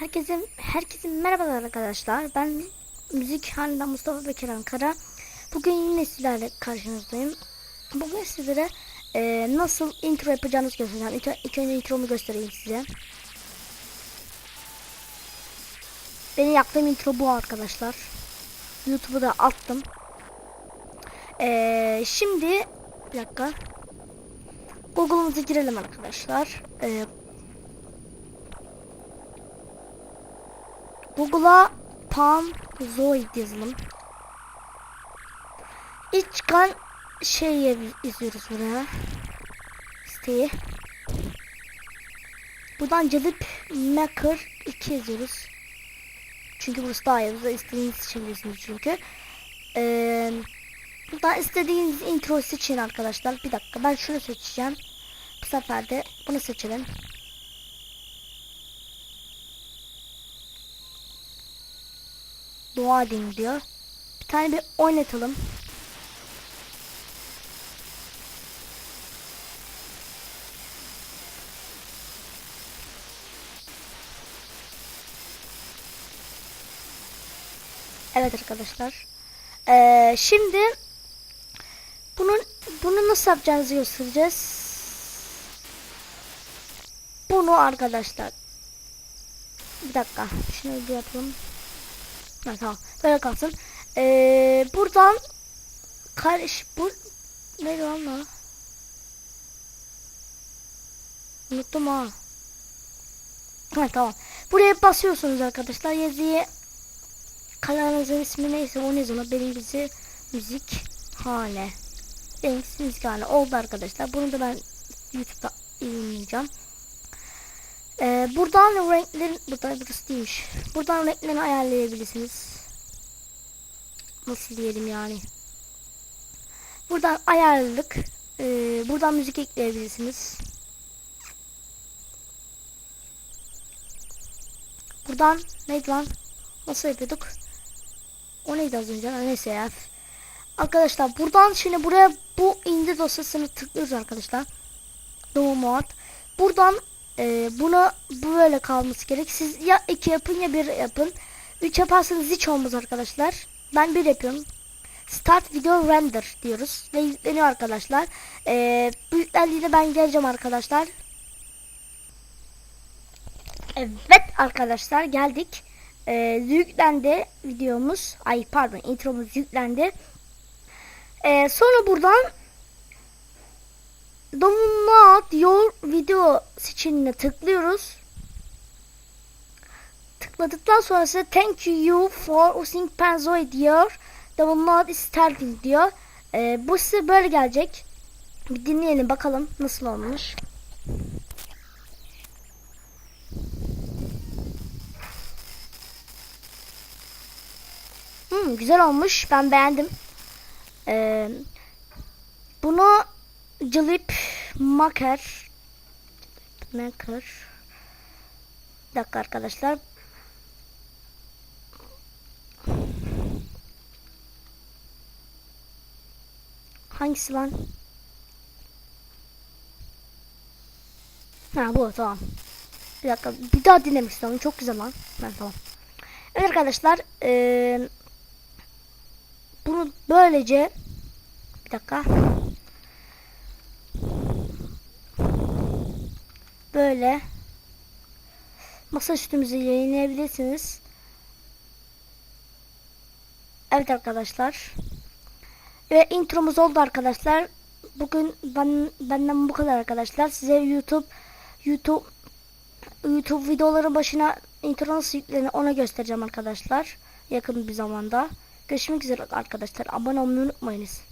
Herkese herkese merhabalar arkadaşlar. Ben müzik haneden Mustafa Bekir Ankara. Bugün yine sizlerle karşınızdayım. Bugün sizlere e, nasıl intro yapacağınızı göstereceğim. İlk, ilk önce intromu göstereyim size. Benim yaptığım intro bu arkadaşlar. YouTube'u da attım. E, şimdi bir dakika. Google'ımıza girelim arkadaşlar. E, Google'a Panzoid yazalım. İlk çıkan şeyi izliyoruz buraya. Siteyi. Buradan Cadip Maker 2 yazıyoruz. Çünkü burası daha iyi. Burada istediğiniz seçebilirsiniz çünkü. Ee, buradan istediğiniz intro seçin arkadaşlar. Bir dakika ben şunu seçeceğim. Bu sefer de bunu seçelim. Dua edin diyor. Bir tane bir oynatalım. Evet arkadaşlar. Ee, şimdi bunun bunu nasıl yapacağınızı göstereceğiz. Bunu arkadaşlar. Bir dakika. Şunu bir yapalım. Ha, tamam. Böyle kalsın. Ee, buradan karış bu neydi lan o? Unuttum ha. Ha tamam. Buraya basıyorsunuz arkadaşlar. Yazıyı kanalınızın ismi neyse onu yazın. Benimkisi müzik hane. Benimkisi müzik hane oldu arkadaşlar. Bunu da ben YouTube'da yayınlayacağım. Ee, buradan renklerin burada burası değilmiş. Buradan renklerini ayarlayabilirsiniz. Nasıl diyelim yani. Buradan ayarladık. Ee, buradan müzik ekleyebilirsiniz. Buradan neydi lan? Nasıl yapıyorduk? O neydi az önce? Neyse ya. Arkadaşlar buradan şimdi buraya bu indir dosyasını tıklıyoruz arkadaşlar. Doğu mod. Buradan ee, buna böyle kalması gerek. Siz ya iki yapın ya bir yapın. Üç yaparsanız hiç olmaz arkadaşlar. Ben bir yapıyorum. Start video render diyoruz. Ve yükleniyor arkadaşlar. Ee, bu yüklendiğinde ben geleceğim arkadaşlar. Evet arkadaşlar geldik. Ee, yüklendi videomuz. Ay pardon intromuz yüklendi. Ee, sonra buradan Download your video seçeneğine tıklıyoruz. Tıkladıktan sonra size thank you for using Panzoid diyor. Download is starting diyor. Ee, bu size böyle gelecek. Bir dinleyelim bakalım nasıl olmuş. Hmm, güzel olmuş. Ben beğendim. Ee, bunu Cilip Maker Maker Bir dakika arkadaşlar Hangisi lan? Ha bu tamam. Bir dakika bir daha dinlemek istiyorum. Çok güzel lan. Ben tamam. Evet arkadaşlar ee, bunu böylece bir dakika böyle masa üstümüzü yayınlayabilirsiniz. Evet arkadaşlar. Ve intromuz oldu arkadaşlar. Bugün ben benden bu kadar arkadaşlar. Size YouTube YouTube YouTube videoların başına intro nasıl yüklenir ona göstereceğim arkadaşlar. Yakın bir zamanda. Görüşmek üzere arkadaşlar. Abone olmayı unutmayınız.